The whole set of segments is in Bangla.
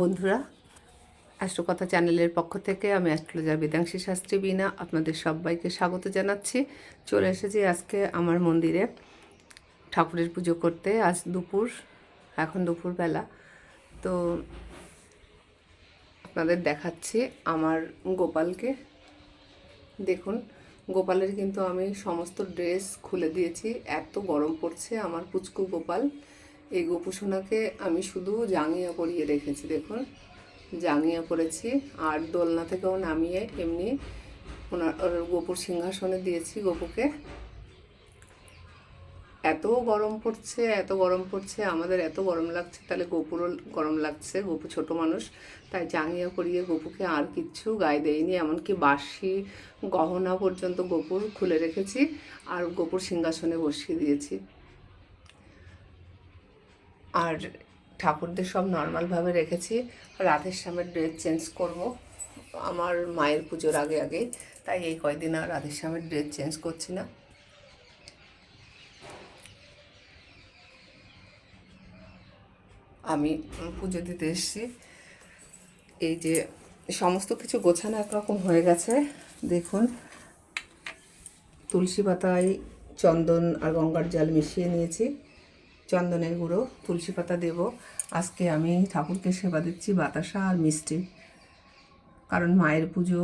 বন্ধুরা অ্যাস্ট্রোকথা চ্যানেলের পক্ষ থেকে আমি অ্যাস্ট্রোলজার বেদাংশী শাস্ত্রী বিনা আপনাদের সবাইকে স্বাগত জানাচ্ছি। চলে এসেছি আজকে আমার মন্দিরে ঠাকুরের পুজো করতে। আজ দুপুর, এখন দুপুরবেলা। তো আপনাদের দেখাচ্ছি আমার গোপালকে। দেখুন, গোপালের কিন্তু আমি সমস্ত ড্রেস খুলে দিয়েছি। এত গরম পড়ছে আমার পুচকু গোপাল। এই গোপুসোনাকে আমি শুধু জাঙিয়া পরিয়ে রেখেছি, দেখুন। জাঙ্গিয়া পরেছি, আর দোলনা থেকেও নামিয়ে এমনি ওনার গোপুর সিংহাসনে দিয়েছি গোপুকে। এত গরম পড়ছে, এত গরম পড়ছে, আমাদের এত গরম লাগছে, তাহলে গোপুরও গরম লাগছে, গোপু ছোট মানুষ। তাই জাঙিয়া করিয়ে গোপুকে আর কিচ্ছু গায়ে দেয়নি এমনকি বাসি গহনা পর্যন্ত গোপুর খুলে রেখেছি, আর গোপুর সিংহাসনে বসিয়ে দিয়েছি। আর ঠাকুরদের সব নর্মালভাবে রেখেছি। রাধের শ্যামের ড্রেস চেঞ্জ করব। আমার মায়ের পুজোর আগে আগে, তাই এই কয়দিন আর রাধের শ্যামের ড্রেস চেঞ্জ করছি না। আমি পুজো দিতে এসেছি। এই যে সমস্ত কিছু গোছানো একরকম হয়ে গেছে। দেখুন, তুলসী পাতায় চন্দন আর গঙ্গার জল মিশিয়ে নিয়েছি। চন্দনের গুঁড়ো, তুলসী পাতা দেব। আজকে আমি ঠাকুরকে সেবা দিচ্ছি বাতাসা আর মিষ্টি। কারণ মায়ের পুজো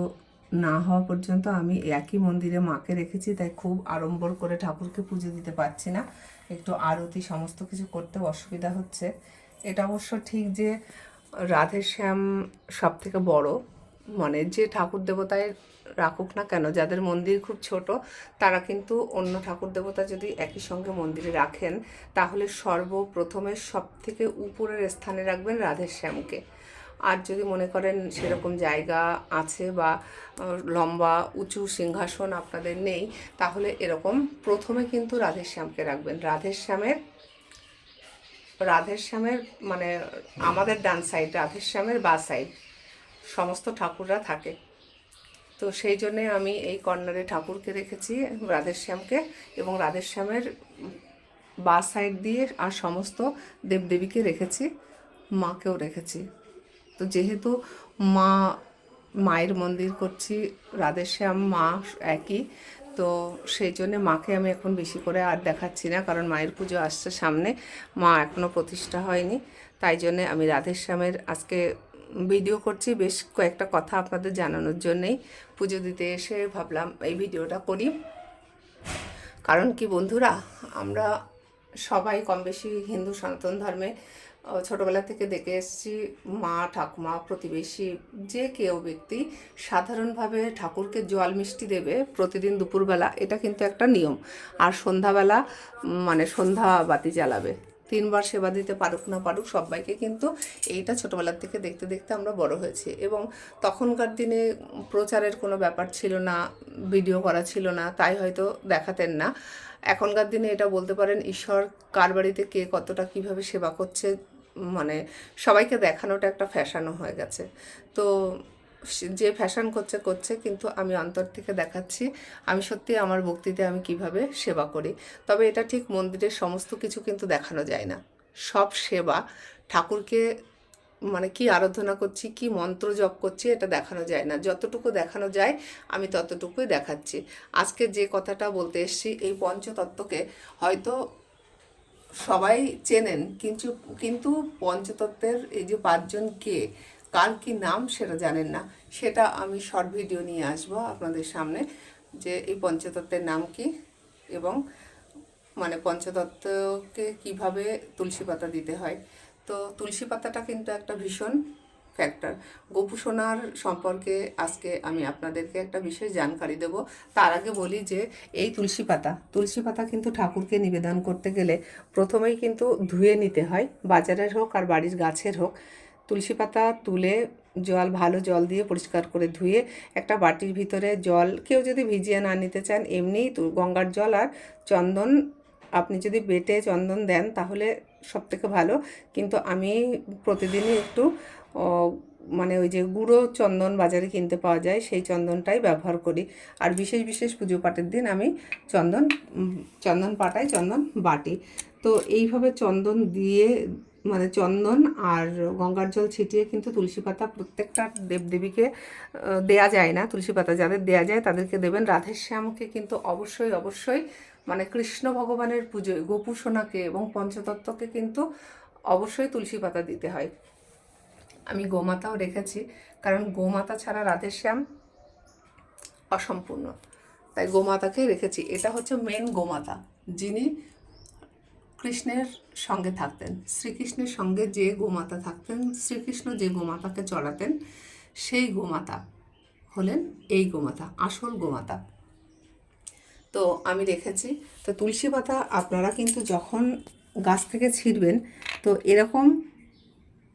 না হওয়া পর্যন্ত আমি একই মন্দিরে মাকে রেখেছি, তাই খুব আড়ম্বর করে ঠাকুরকে পুজো দিতে পারছি না। একটু আরতি সমস্ত কিছু করতে অসুবিধা হচ্ছে। এটা অবশ্য ঠিক যে রাধে শ্যাম সব থেকে বড় মানে যে ঠাকুর দেবতায় রাখুক না কেন, যাদের মন্দির খুব ছোট, তারা কিন্তু অন্য ঠাকুর দেবতা যদি একই সঙ্গে মন্দিরে রাখেন, তাহলে সর্বপ্রথমে সব থেকে উপরের স্থানে রাখবেন রাধের শ্যামকে আর যদি মনে করেন সেরকম জায়গা আছে বা লম্বা, উঁচু সিংহাসন আপনাদের নেই, তাহলে এরকম প্রথমে কিন্তু রাধের শ্যামকে রাখবেন। রাধের শ্যামের রাধের শ্যামের মানে আমাদের ডান সাইড রাধের শ্যামের বা সাইড সমস্ত ঠাকুররা থাকে। তো সেই জন্যে আমি এই কর্নারে ঠাকুরকে রেখেছি, রাধেশ্যামকে এবং রাধেশ্যামের বা সাইড দিয়ে আর সমস্ত দেবদেবীকে রেখেছি, মাকেও রেখেছি। তো যেহেতু মা মায়ের মন্দির করছি, রাধেশ্যাম, মা একই, তো সেই জন্যে মাকে আমি এখন বেশি করে আর দেখাচ্ছি না, কারণ মায়ের পুজো আসছে সামনে, মা এখনও প্রতিষ্ঠা হয়নি। তাই জন্যে আমি রাধেশ্যামের আজকে ভিডিও করছি, বেশ কয়েকটা কথা আপনাদের জানানোর জন্যেই। পুজো দিতে এসে ভাবলাম এই ভিডিওটা করি। কারণ কি বন্ধুরা, আমরা সবাই কম বেশি হিন্দু সনাতন ধর্মে ছোটবেলা থেকে দেখে এসেছি, মা, ঠাকুমা, প্রতিবেশী, যে কেউ ব্যক্তি সাধারণভাবে ঠাকুরকে জল মিষ্টি দেবে প্রতিদিন দুপুরবেলা, এটা কিন্তু একটা নিয়ম। আর সন্ধ্যাবেলা মানে সন্ধ্যা বাতি জ্বালাবে। তিনবার সেবা দিতে পারুক না পারুক, সবাইকে কিন্তু এইটা ছোটোবেলার থেকে দেখতে দেখতে আমরা বড় হয়েছি। এবং তখনকার দিনে প্রচারের কোনো ব্যাপার ছিল না, ভিডিও করা ছিল না, তাই হয়তো দেখাতেন না। এখনকার দিনে এটা বলতে পারেন, ঈশ্বর কার বাড়িতে কে কতটা কীভাবে সেবা করছে মানে সবাইকে দেখানোটা একটা ফ্যাশনও হয়ে গেছে। তো যে ফ্যাশন করছে করছে, কিন্তু আমি অন্তর থেকে দেখাচ্ছি, আমি সত্যি আমার ভক্তিতে আমি কীভাবে সেবা করি। তবে এটা ঠিক মন্দিরের সমস্ত কিছু কিন্তু দেখানো যায় না। সব সেবা ঠাকুরকে মানে কি আরাধনা করছি, কি মন্ত্র জপ করছি, এটা দেখানো যায় না। যতটুকু দেখানো যায়, আমি ততটুকুই দেখাচ্ছি। আজকে যে কথাটা বলতে এসেছি, এই পঞ্চতত্ত্বকে হয়তো সবাই চেনেন, কিন্তু কিন্তু পঞ্চতত্ত্বের এই যে পাঁচজন কে কার কি নাম সেটা জানেন না। সেটা আমি শর্ট ভিডিও নিয়ে আসব আপনাদের সামনে যে এই পঞ্চতত্ত্বের নাম কি এবং মানে পঞ্চতত্ত্বকে কীভাবে তুলসী পাতা দিতে হয়। তো তুলসী পাতাটা কিন্তু একটা ভীষণ ফ্যাক্টর গোপুসোনার সম্পর্কে আজকে আমি আপনাদেরকে একটা বিশেষ জানকারি দেব। তার আগে বলি যে এই তুলসী পাতা তুলসী পাতা কিন্তু ঠাকুরকে নিবেদন করতে গেলে প্রথমেই কিন্তু ধুয়ে নিতে হয়, বাজারের হোক আর বাড়ির গাছের হোক। তুলসী পাতা তুলে জল, ভালো জল দিয়ে পরিষ্কার করে ধুয়ে একটা বাটির ভিতরে জল, কেউ যদি ভিজিয়ে না নিতে চান এমনিই গঙ্গার জল আর চন্দন, আপনি যদি বেটে চন্দন দেন তাহলে সব থেকে ভালো। কিন্তু আমি প্রতিদিনই একটু মানে ওই যে গুঁড়ো চন্দন বাজারে কিনতে পাওয়া যায়, সেই চন্দনটাই ব্যবহার করি। আর বিশেষ বিশেষ পুজো পাঠের দিন আমি চন্দন চন্দন পাটাই চন্দন বাটি। তো এইভাবে চন্দন দিয়ে মানে চন্দন আর গঙ্গার জল ছিটিয়ে কিন্তু তুলসী পাতা প্রত্যেকটা দেবদেবীকে দেয়া যায় না। তুলসী পাতা যাদের দেয়া যায় তাদেরকে দেবেন। রাধেশ্যামকে কিন্তু অবশ্যই অবশ্যই মানে কৃষ্ণ ভগবানের পুজোয় গোপু সোনাকে এবং পঞ্চতত্ত্বকে কিন্তু অবশ্যই তুলসী পাতা দিতে হয়। আমি গোমাতাও রেখেছি, কারণ গোমাতা ছাড়া রাধেশ্যাম অসম্পূর্ণ। তাই গোমাতাকে রেখেছি। এটা হচ্ছে মেন গোমাতা, যিনি কৃষ্ণের সঙ্গে থাকতেন। শ্রীকৃষ্ণের সঙ্গে যে গোমাতা থাকতেন, শ্রীকৃষ্ণ যে গোমাতাকে চড়াতেন, সেই গোমাতা হলেন এই গোমাতা, আসল গোমাতা। তো আমি রেখেছি তো তুলসী পাতা আপনারা কিন্তু যখন গাছ থেকে ছিঁড়বেন, তো এরকম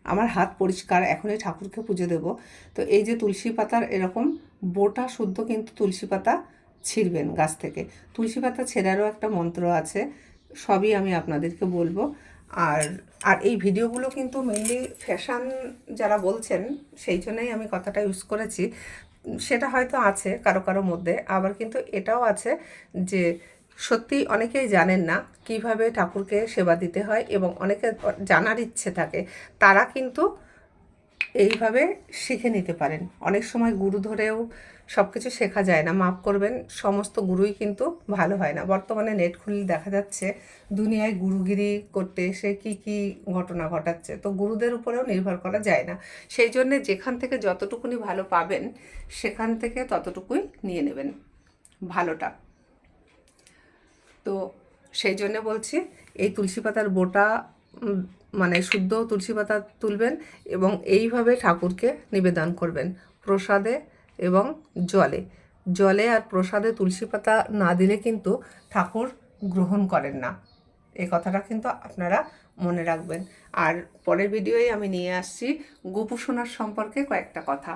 আমার হাত পরিষ্কার, এখনই ঠাকুরকে পুজো দেব। তো এই যে তুলসী পাতার এরকম বোটা শুদ্ধ কিন্তু তুলসী পাতা ছিঁড়বেন গাছ থেকে। তুলসী পাতা ছেঁড়ারও একটা মন্ত্র আছে সবই আমি আপনাদেরকে বলব। আর আর এই ভিডিওগুলো কিন্তু মেনলি ফ্যাশান যারা বলছেন, সেই জন্যই আমি কথাটা ইউজ করেছি। সেটা হয়তো আছে কারও কারও মধ্যে, আবার কিন্তু এটাও আছে যে সত্যি অনেকেই জানেন না কীভাবে ঠাকুরকে সেবা দিতে হয় এবং অনেকে জানার ইচ্ছে থাকে, তারা কিন্তু এইভাবে শিখে নিতে পারেন। অনেক সময় গুরু ধরেও সব কিছু শেখা যায় না। মাফ করবেন, সমস্ত গুরুই কিন্তু ভালো হয় না। বর্তমানে নেট খুললে দেখা যাচ্ছে, দুনিয়ায় গুরুগিরি করতে এসে কি কি ঘটনা ঘটাচ্ছে। তো গুরুদের উপরেও নির্ভর করা যায় না। সেই জন্যে যেখান থেকে যতটুকুনি ভালো পাবেন, সেখান থেকে ততটুকুই নিয়ে নেবেন ভালোটা। তো সেই জন্য বলছি, এই তুলসী পাতার বোটা মানে শুদ্ধ তুলসী পাতা তুলবেন এবং এইভাবে ঠাকুরকে নিবেদন করবেন। প্রসাদে এবং জলে। জলে আর প্রসাদে তুলসী পাতা না দিলে কিন্তু ঠাকুর গ্রহণ করেন না। এ কথাটা কিন্তু আপনারা মনে রাখবেন। আর পরের ভিডিওয়ে আমি নিয়ে আসছি গোপুসোনার সম্পর্কে কয়েকটা কথা।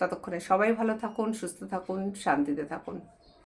ততক্ষণে সবাই ভালো থাকুন, সুস্থ থাকুন, শান্তিতে থাকুন।